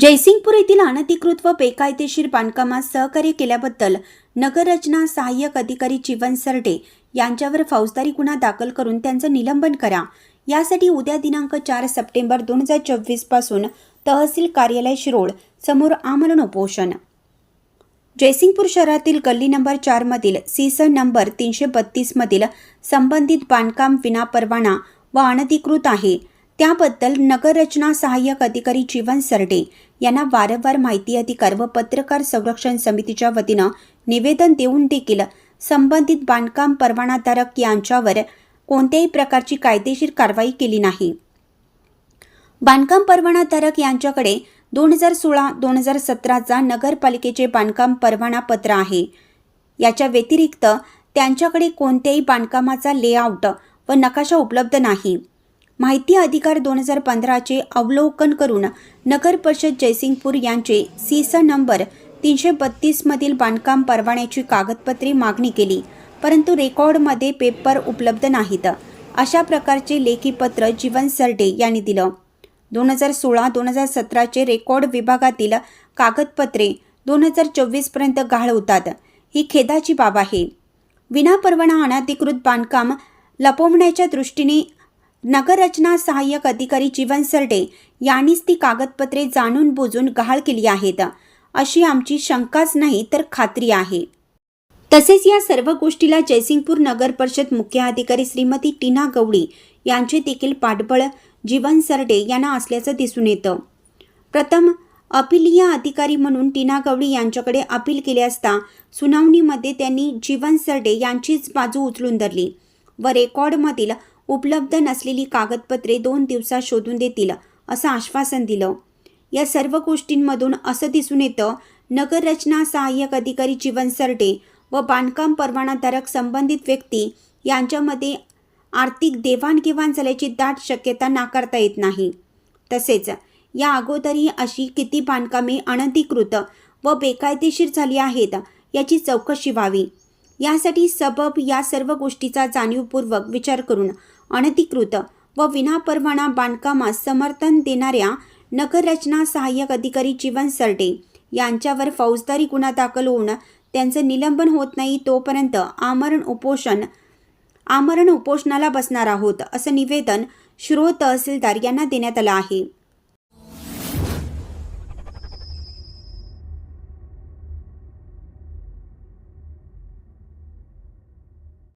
जयसिंगपूर येथील अनधिकृत व बेकायदेशीर बांधकामात सहकार्य केल्याबद्दल नगररचना सहाय्यक अधिकारी जीवन सरडे यांच्यावर फौजदारी गुन्हा दाखल करून त्यांचं निलंबन करा. यासाठी उद्या दिनांक चार सप्टेंबर दोन हजार चोवीसपासून तहसील कार्यालय शिरोळ समोर आमरण उपोषण. जयसिंगपूर शहरातील गल्ली नंबर चारमधील सीसन नंबर तीनशे बत्तीसमधील संबंधित बांधकाम विना परवाना व अनधिकृत आहे. त्याबद्दल नगररचना सहाय्यक अधिकारी जीवन सरडे यांना वारंवार माहिती अधिकार व पत्रकार संरक्षण समितीच्या वतीनं निवेदन देऊन देखील संबंधित बांधकाम परवानाधारक यांच्यावर कोणत्याही प्रकारची कायदेशीर कारवाई केली नाही. बांधकाम परवानाधारक यांच्याकडे दोन हजार सोळा दोन हजार सतराचा नगरपालिकेचे बांधकाम परवाना पत्र आहे. याच्या व्यतिरिक्त त्यांच्याकडे कोणत्याही बांधकामाचा लेआउट व नकाशा उपलब्ध नाही. माहिती अधिकार दोन हजार पंधराचे अवलोकन करून नगर परिषद जयसिंगपूर यांचे सीसा नंबर तीनशे बत्तीसमधील बांधकाम परवान्याची कागदपत्रे मागणी केली परंतु रेकॉर्डमध्ये पेपर उपलब्ध नाहीत. अशा प्रकारचे लेखी पत्र जीवन सरडे यांनी दिलं. दोन हजार सोळा दोन हजार सतराचे रेकॉर्ड विभागातील कागदपत्रे दोन हजार चोवीसपर्यंत गहाळ होतात. ही खेदाची बाब आहे. विनापरवाना अनधिकृत बांधकाम लपवण्याच्या दृष्टीने नगररचना सहाय्यक अधिकारी जीवन सरडे यांनीच ती कागदपत्रे जाणून बुजून गहाळ केली आहेत. अशी आमची शंकाच नाही तर खात्री आहे. तसेच या सर्व गोष्टीला जयसिंगपूर नगर परिषद मुख्य अधिकारी श्रीमती टीना गवळी यांचे देखील पाठबळ जीवन सरडे यांना असल्याचं दिसून येतं. प्रथम अपिलीय अधिकारी म्हणून टीना गवळी यांच्याकडे अपील केले असता सुनावणीमध्ये त्यांनी जीवन सरडे यांचीच बाजू उचलून धरली. व रेकॉर्डमधील उपलब्ध नसलेली कागदपत्रे दोन दिवसात शोधून देतील असं आश्वासन दिलं. या सर्व गोष्टींमधून असं दिसून येतं नगररचना सहाय्यक अधिकारी जीवन सरडे व बांधकाम परवानाधारक संबंधित व्यक्ती यांच्यामध्ये आर्थिक देवाणघेवाण झाल्याची दाट शक्यता नाकारता येत नाही. तसेच या अगोदरही अशी किती बांधकामे अनधिकृत व बेकायदेशीर झाली आहेत याची चौकशी व्हावी. यासाठी सबब या सर्व गोष्टीचा जाणीवपूर्वक विचार करून अनधिकृत व विनापरवाना बांधकामास समर्थन देणाऱ्या नगररचना सहाय्यक अधिकारी जीवन सरडे यांच्यावर फौजदारी गुन्हा दाखल होऊन त्यांचं निलंबन होत नाही तोपर्यंत आमरण उपोषण आमरण उपोषणाला बसणार आहोत असं निवेदन श्रोत तहसीलदार यांना देण्यात आलं आहे.